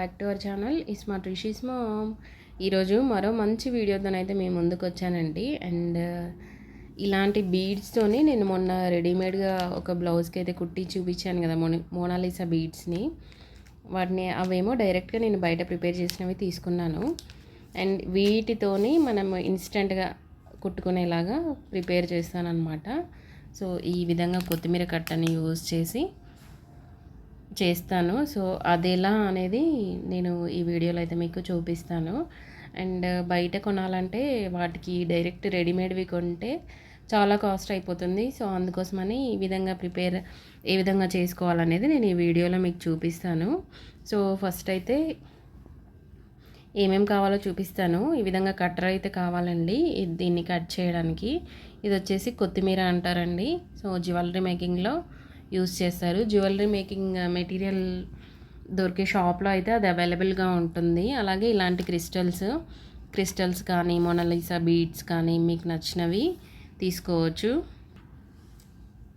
Back to our channel. Ismart Rishi's mom. ఈరోజు మరో మంచి వీడియోతోనైతే మేము ముందుకు వచ్చానండి. అండ్ uh, ఇలాంటి బీడ్స్తోని నేను మొన్న రెడీమేడ్గా ఒక బ్లౌజ్కి అయితే కుట్టి చూపించాను కదా మోని మోనాలిసా బీడ్స్ని. వాటిని అవేమో డైరెక్ట్గా నేను బయట ప్రిపేర్ చేసినవి తీసుకున్నాను. అండ్ వీటితోని మనం ఇన్స్టెంట్గా కుట్టుకునేలాగా ప్రిపేర్ చేస్తానన్నమాట. సో ఈ విధంగా కొత్తిమీర కట్టని యూజ్ చేసి చేస్తాను. సో అది ఎలా అనేది నేను ఈ వీడియోలో అయితే మీకు చూపిస్తాను. అండ్ బయట కొనాలంటే వాటికి డైరెక్ట్ రెడీమేడ్వి కొంటే చాలా కాస్ట్ అయిపోతుంది. సో అందుకోసమని ఈ విధంగా ప్రిపేర్ ఏ విధంగా చేసుకోవాలనేది నేను ఈ వీడియోలో మీకు చూపిస్తాను. సో ఫస్ట్ అయితే ఏమేమి కావాలో చూపిస్తాను. ఈ విధంగా కట్టర్ అయితే కావాలండి. దీన్ని కట్ చేయడానికి. ఇది వచ్చేసి కొత్తిమీర అంటారండి. సో జ్యువెలరీ మేకింగ్లో యూస్ చేస్తారు. జ్యువెలరీ మేకింగ్ మెటీరియల్ దొరికే షాప్లో అయితే అది అవైలబుల్గా ఉంటుంది. అలాగే ఇలాంటి క్రిస్టల్స్ క్రిస్టల్స్ కానీ మొనలిసా బీడ్స్ కానీ మీకు నచ్చినవి తీసుకోవచ్చు.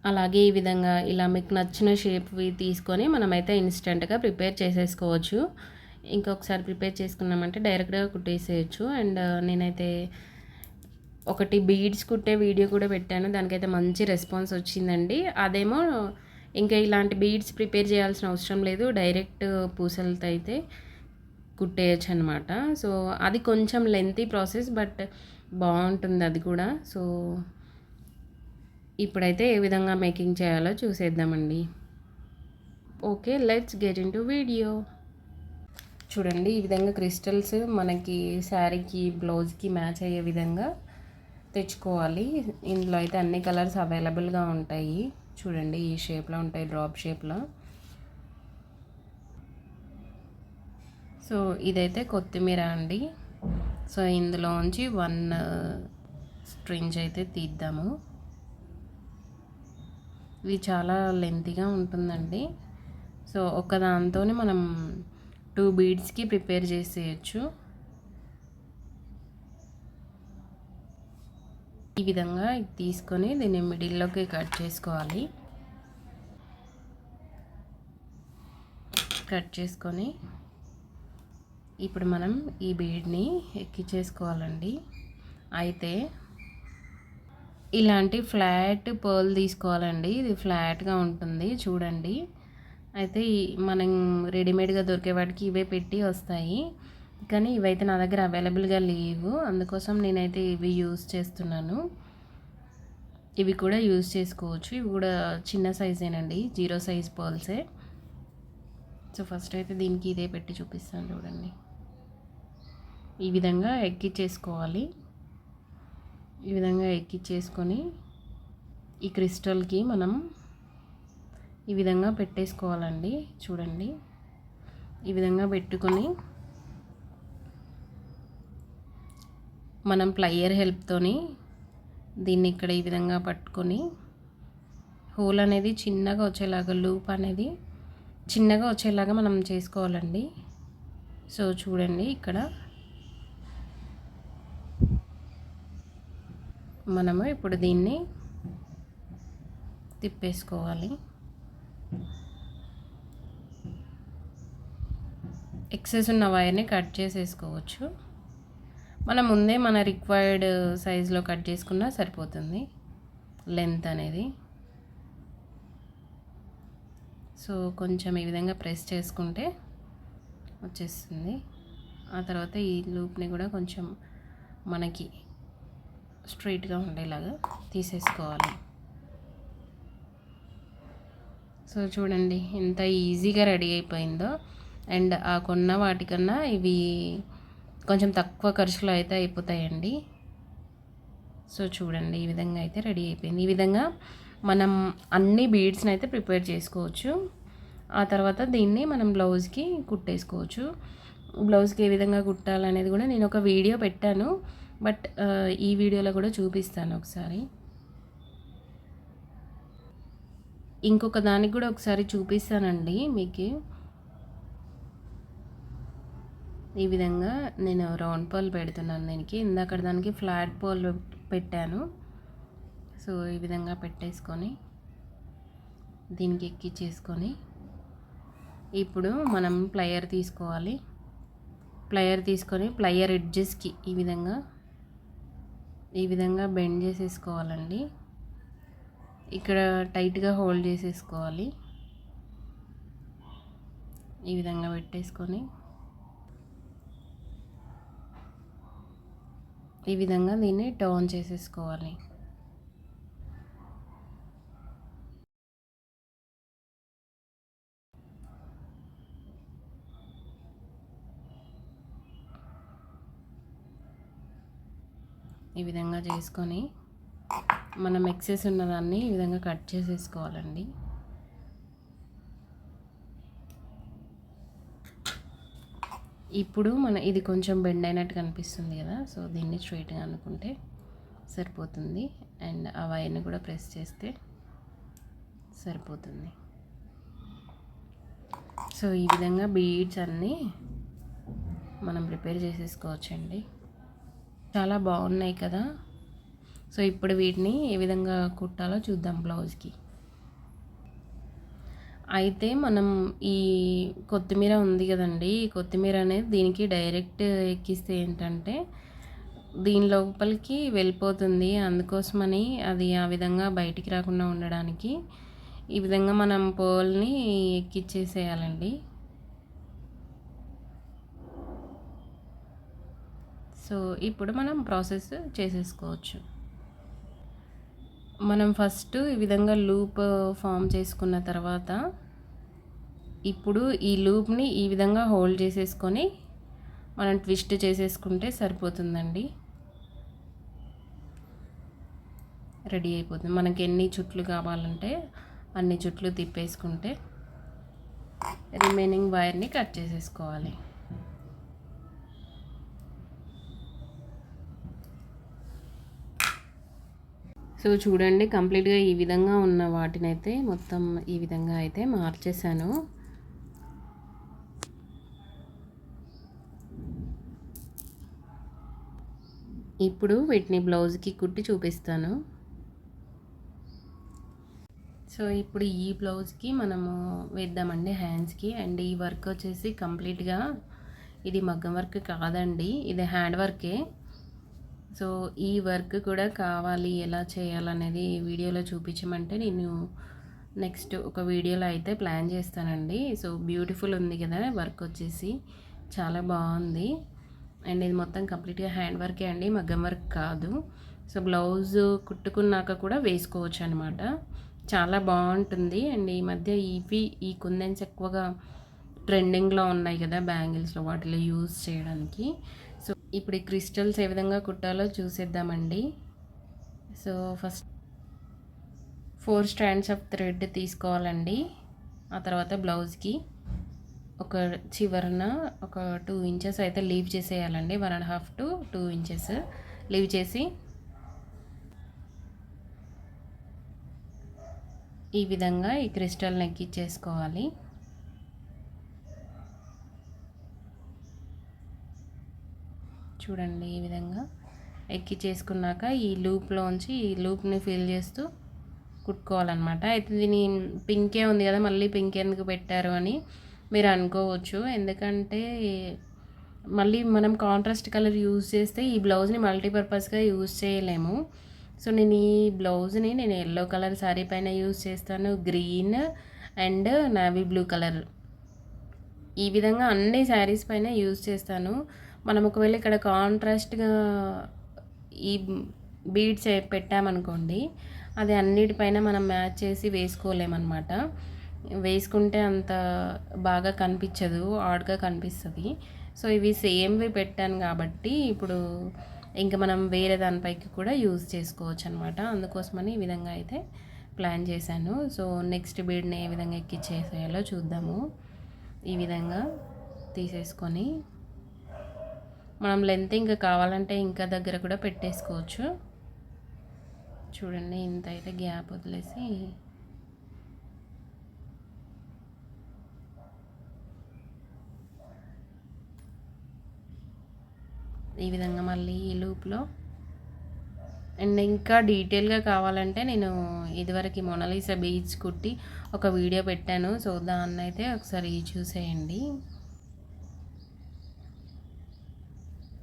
అలాగే ఈ విధంగా ఇలా మీకు నచ్చిన షేప్వి తీసుకొని మనమైతే ఇన్స్టెంట్గా ప్రిపేర్ చేసేసుకోవచ్చు. ఇంకొకసారి ప్రిపేర్ చేసుకున్నామంటే డైరెక్ట్గా కుట్టేసేయచ్చు. అండ్ నేనైతే ఒకటి బీడ్స్ కుట్టే వీడియో కూడా పెట్టాను. దానికైతే మంచి రెస్పాన్స్ వచ్చిందండి. అదేమో ఇంకా ఇలాంటి బీడ్స్ ప్రిపేర్ చేయాల్సిన అవసరం లేదు. డైరెక్ట్ పూసలతో అయితే కుట్టేయచ్చు అనమాట సో అది కొంచెం లెంతీ ప్రాసెస్ బట్ బాగుంటుంది అది కూడా. సో ఇప్పుడైతే ఏ విధంగా మేకింగ్ చేయాలో చూసేద్దామండి. Okay let's get in to video చూడండి ఈ విధంగా క్రిస్టల్స్ మనకి శారీకి బ్లౌజ్కి మ్యాచ్ అయ్యే విధంగా తెచ్చుకోవాలి. ఇందులో అయితే అన్ని కలర్స్ అవైలబుల్గా ఉంటాయి. చూడండి ఈ షేప్లో ఉంటాయి డ్రాప్ షేప్లో. సో ఇదైతే కొత్తిమీర అండి. సో ఇందులోంచి వన్ స్ట్రింజ్ అయితే తీద్దాము. ఇది చాలా లెంతీగా ఉంటుందండి. సో ఒకదాంతో మనం టూ బీడ్స్కి ప్రిపేర్ చేసేయచ్చు. ఈ విధంగా తీసుకొని దీన్ని మిడిల్లోకి కట్ చేసుకోవాలి. కట్ చేసుకొని ఇప్పుడు మనం ఈ బీడ్ని ఎక్కించేసుకోవాలండి. అయితే ఇలాంటి ఫ్లాట్ పర్ల్ తీసుకోవాలండి. ఇది ఫ్లాట్గా ఉంటుంది. చూడండి. అయితే మనం రెడీమేడ్గా దొరికే వాటికి ఇవే పెట్టి వస్తాయి. కానీ ఇవైతే నా దగ్గర అవైలబుల్గా లేవు. అందుకోసం నేనైతే ఇవి యూస్ చేస్తున్నాను. ఇవి కూడా యూస్ చేసుకోవచ్చు. ఇవి కూడా చిన్న సైజేనండి. జీరో సైజ్ పర్ల్సే. సో ఫస్ట్ అయితే దీనికి ఇదే పెట్టి చూపిస్తాను చూడండి. ఈ విధంగా ఎక్కిచ్చేసుకోవాలి. ఈ విధంగా ఎక్కిచ్చేసుకొని ఈ క్రిస్టల్కి మనం ఈ విధంగా పెట్టేసుకోవాలండి. చూడండి. ఈ విధంగా పెట్టుకొని మనం ప్లయర్ హెల్ప్తోని దీన్ని ఇక్కడ ఈ విధంగా పట్టుకొని హోల్ అనేది చిన్నగా వచ్చేలాగా లూప్ అనేది చిన్నగా వచ్చేలాగా మనం చేసుకోవాలండి. సో చూడండి ఇక్కడ. మనము ఇప్పుడు దీన్ని తిప్పేసుకోవాలి. ఎక్సెస్ ఉన్న వైర్ని కట్ చేసేసుకోవచ్చు. మనం ముందే మన రిక్వైర్డ్ సైజులో కట్ చేసుకున్నా సరిపోతుంది. లెంత్ అనేది. సో కొంచెం ఈ విధంగా ప్రెస్ చేసుకుంటే వచ్చేస్తుంది. ఆ తర్వాత ఈ లూప్ని కూడా కొంచెం మనకి స్ట్రైట్గా ఉండేలాగా తీసేసుకోవాలి. సో చూడండి ఎంత ఈజీగా రెడీ అయిపోయిందో. అండ్ ఆ కొన్న వాటికన్నా ఇవి కొంచెం తక్కువ ఖర్చులో అయితే అయిపోతాయండి. సో చూడండి ఈ విధంగా అయితే రెడీ అయిపోయింది. ఈ విధంగా మనం అన్ని బీడ్స్ని అయితే ప్రిపేర్ చేసుకోవచ్చు. ఆ తర్వాత దీన్ని మనం బ్లౌజ్కి కుట్టేసుకోవచ్చు. బ్లౌజ్కి ఏ విధంగా కుట్టాలనేది కూడా నేను ఒక వీడియో పెట్టాను. బట్ ఈ వీడియోలో కూడా చూపిస్తాను ఒకసారి. ఇంకొక దానికి కూడా ఒకసారి చూపిస్తానండి మీకు. ఈ విధంగా నేను రౌండ్ పోల్ పెడుతున్నాను దీనికి. ఇందాక దానికి ఫ్లాట్ పోల్ పెట్టాను. సో ఈ విధంగా పెట్టేసుకొని దీనికి ఎక్కిచ్చేసుకొని ఇప్పుడు మనం ప్లయర్ తీసుకోవాలి. ప్లయర్ తీసుకొని ప్లయర్ ఎడ్జెస్కి ఈ విధంగా ఈ విధంగా బెండ్ చేసేసుకోవాలండి. ఇక్కడ టైట్గా హోల్డ్ చేసేసుకోవాలి. ఈ విధంగా పెట్టేసుకొని ఈ విధంగా దీన్ని టర్న్ చేసేసుకోవాలి. ఈ విధంగా చేసుకొని మనం ఎక్సెస్ ఉన్నదాన్ని ఈ విధంగా కట్ చేసేసుకోవాలండి. ఇప్పుడు మన ఇది కొంచెం బెండ్ అయినట్టు కనిపిస్తుంది కదా సో దీన్ని స్ట్రైట్గా అనుకుంటే సరిపోతుంది. అండ్ ఆ వైర్ని కూడా ప్రెస్ చేస్తే సరిపోతుంది. సో ఈ విధంగా బీడ్స్ అన్నీ మనం ప్రిపేర్ చేసేసుకోవచ్చండి. చాలా బాగున్నాయి కదా. సో ఇప్పుడు వీటిని ఏ విధంగా కుట్టాలో చూద్దాం బ్లౌజ్కి. అయితే మనం ఈ కొత్తిమీర ఉంది కదండి ఈ కొత్తిమీర అనేది దీనికి డైరెక్ట్ ఎక్కిస్తే ఏంటంటే దీని లోపలికి వెళ్ళిపోతుంది. అందుకోసమని అది ఆ విధంగా బయటికి రాకుండా ఉండడానికి ఈ విధంగా మనం పోల్ని ఎక్కిచ్చేసేయాలండి. సో ఇప్పుడు మనం ప్రాసెస్ చేసేసుకోవచ్చు. మనం ఫస్ట్ ఈ విధంగా లూప్ ఫామ్ చేసుకున్న తర్వాత ఇప్పుడు ఈ లూప్ని ఈ విధంగా హోల్డ్ చేసేసుకొని మనం ట్విస్ట్ చేసేసుకుంటే సరిపోతుందండి. రెడీ అయిపోతుంది. మనకి ఎన్ని చుట్లు కావాలంటే అన్ని చుట్లు తిప్పేసుకుంటే రిమైనింగ్ వైర్ని కట్ చేసేసుకోవాలి. సో చూడండి కంప్లీట్గా ఈ విధంగా ఉన్న వాటినైతే మొత్తం ఈ విధంగా అయితే మార్చేశాను. ఇప్పుడు వీటిని బ్లౌజ్కి కుట్టి చూపిస్తాను. సో ఇప్పుడు ఈ బ్లౌజ్కి మనము వేద్దామండి హ్యాండ్స్కి. అండ్ ఈ వర్క్ వచ్చేసి కంప్లీట్గా ఇది మగ్గం వర్క్ కాదండి ఇది హ్యాండ్ వర్కే. సో ఈ వర్క్ కూడా కావాలి ఎలా చేయాలనేది వీడియోలో చూపించమంటే నేను నెక్స్ట్ ఒక వీడియోలో అయితే ప్లాన్ చేస్తానండి. సో బ్యూటిఫుల్ ఉంది కదా వర్క్ వచ్చేసి చాలా బాగుంది. అండ్ ఇది మొత్తం కంప్లీట్గా హ్యాండ్ వర్కే అండి మగ్గం వర్క్ కాదు. సో బ్లౌజ్ కుట్టుకున్నాక కూడా వేసుకోవచ్చు అనమాట చాలా బాగుంటుంది. అండ్ ఈ మధ్య ఇవి ఈ కుందెన్స్ ఎక్కువగా ట్రెండింగ్లో ఉన్నాయి కదా బ్యాంగిల్స్లో వాటిలో యూజ్ చేయడానికి. సో ఇప్పుడు ఈ క్రిస్టల్స్ ఏ విధంగా కుట్టాలో చూసేద్దామండి. So first four stands of thread తీసుకోవాలండి. ఆ తర్వాత బ్లౌజ్కి ఒక చివరన ఒక టూ ఇంచెస్ అయితే leave చేసేయాలండి. One and half to two inches leave చేసి ఈ విధంగా ఈ క్రిస్టల్ని ఇచ్చేసుకోవాలి చూడండి ఈ విధంగా ఎక్కి చేసుకున్నాక ఈ లూప్లోంచి ఈ లూప్ని ఫిల్ చేస్తూ కుట్టుకోవాలన్నమాట. అయితే దీని పింకే ఉంది కదా మళ్ళీ పింక్ ఎందుకు పెట్టారు అని మీరు అనుకోవచ్చు ఎందుకంటే మళ్ళీ మనం కాంట్రాస్ట్ కలర్ యూజ్ చేస్తే ఈ బ్లౌజ్ని మల్టీపర్పస్గా యూజ్ చేయలేము. సో నేను ఈ బ్లౌజ్ని నేను ఎల్లో కలర్ శారీ పైన యూజ్ చేస్తాను. Green and navy blue colour ఈ విధంగా అన్ని శారీస్ పైన యూజ్ చేస్తాను. మనం ఒకవేళ ఇక్కడ కాంట్రాస్ట్గా ఈ బీడ్స్ పెట్టామనుకోండి అది అన్నిటిపైన మనం మ్యాచ్ చేసి వేసుకోలేమన్నమాట. వేసుకుంటే అంత బాగా కనిపించదు ఆడ్గా కనిపిస్తుంది. సో ఇవి సేమ్వి పెట్టాను కాబట్టి ఇప్పుడు ఇంకా మనం వేరే దానిపైకి కూడా యూజ్ చేసుకోవచ్చు అనమాట అందుకోసమని ఈ విధంగా అయితే ప్లాన్ చేశాను. సో నెక్స్ట్ బీడ్ని ఏ విధంగా ఎక్కిచ్చేసేయాలో చూద్దాము. ఈ విధంగా తీసేసుకొని మనం లెంత్ ఇంకా కావాలంటే ఇంకా దగ్గర కూడా పెట్టేసుకోవచ్చు. చూడండి ఇంత అయితే గ్యాప్ వదిలేసి ఈ విధంగా మళ్ళీ ఈ లూప్లో. అండ్ ఇంకా డీటెయిల్గా కావాలంటే నేను ఇదివరకు మొనాలిసా బీచ్ కుట్టి ఒక వీడియో పెట్టాను. సో దాన్ని అయితే ఒకసారి చూసేయండి.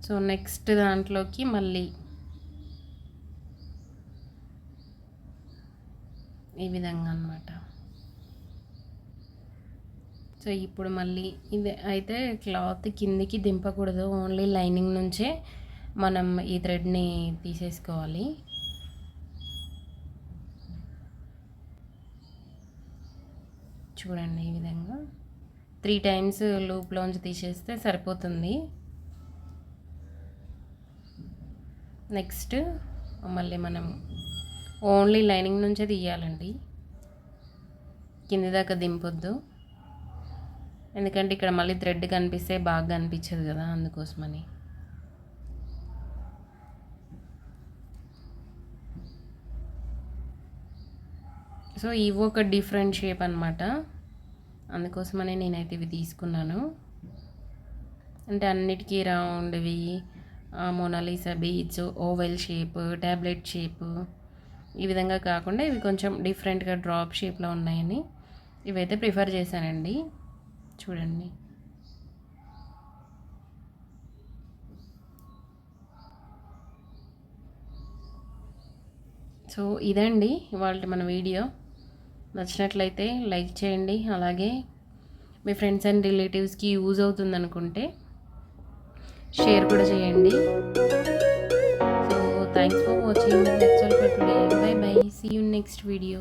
సో నెక్స్ట్ దాంట్లోకి మళ్ళీ ఈ విధంగా అనమాట సో ఇప్పుడు మళ్ళీ ఇది అయితే క్లాత్ కిందికి దింపకూడదు ఓన్లీ లైనింగ్ నుంచే మనం ఈ థ్రెడ్ని తీసేసుకోవాలి. చూడండి ఈ విధంగా. త్రీ టైమ్స్ లూప్లోంచి తీసేస్తే సరిపోతుంది. నెక్స్ట్ మళ్ళీ మనం ఓన్లీ లైనింగ్ నుంచే తీయాలండి. కింది దాకా దింపొద్దు. ఎందుకంటే ఇక్కడ మళ్ళీ థ్రెడ్ కనిపిస్తే బాగా కనిపించదు కదా అందుకోసమని. సో ఇవి ఒక డిఫరెంట్ షేప్ అనమాట అందుకోసమని నేనైతే ఇవి తీసుకున్నాను. అంటే అన్నిటికీ రౌండ్వి మొనాలిసా బీచ్ ఓవెల్ షేప్ ట్యాబ్లెట్ షేప్ ఈ విధంగా కాకుండా ఇవి కొంచెం డిఫరెంట్గా డ్రాప్ షేప్లో ఉన్నాయని ఇవైతే ప్రిఫర్ చేశానండి. చూడండి. సో ఇదండి ఇవాళ మన వీడియో. నచ్చినట్లయితే లైక్ చేయండి. అలాగే మీ ఫ్రెండ్స్ అండ్ రిలేటివ్స్కి యూజ్ అవుతుంది అనుకుంటే షేర్ కూడా చేయండి. So thanks for watching bye bye see you next video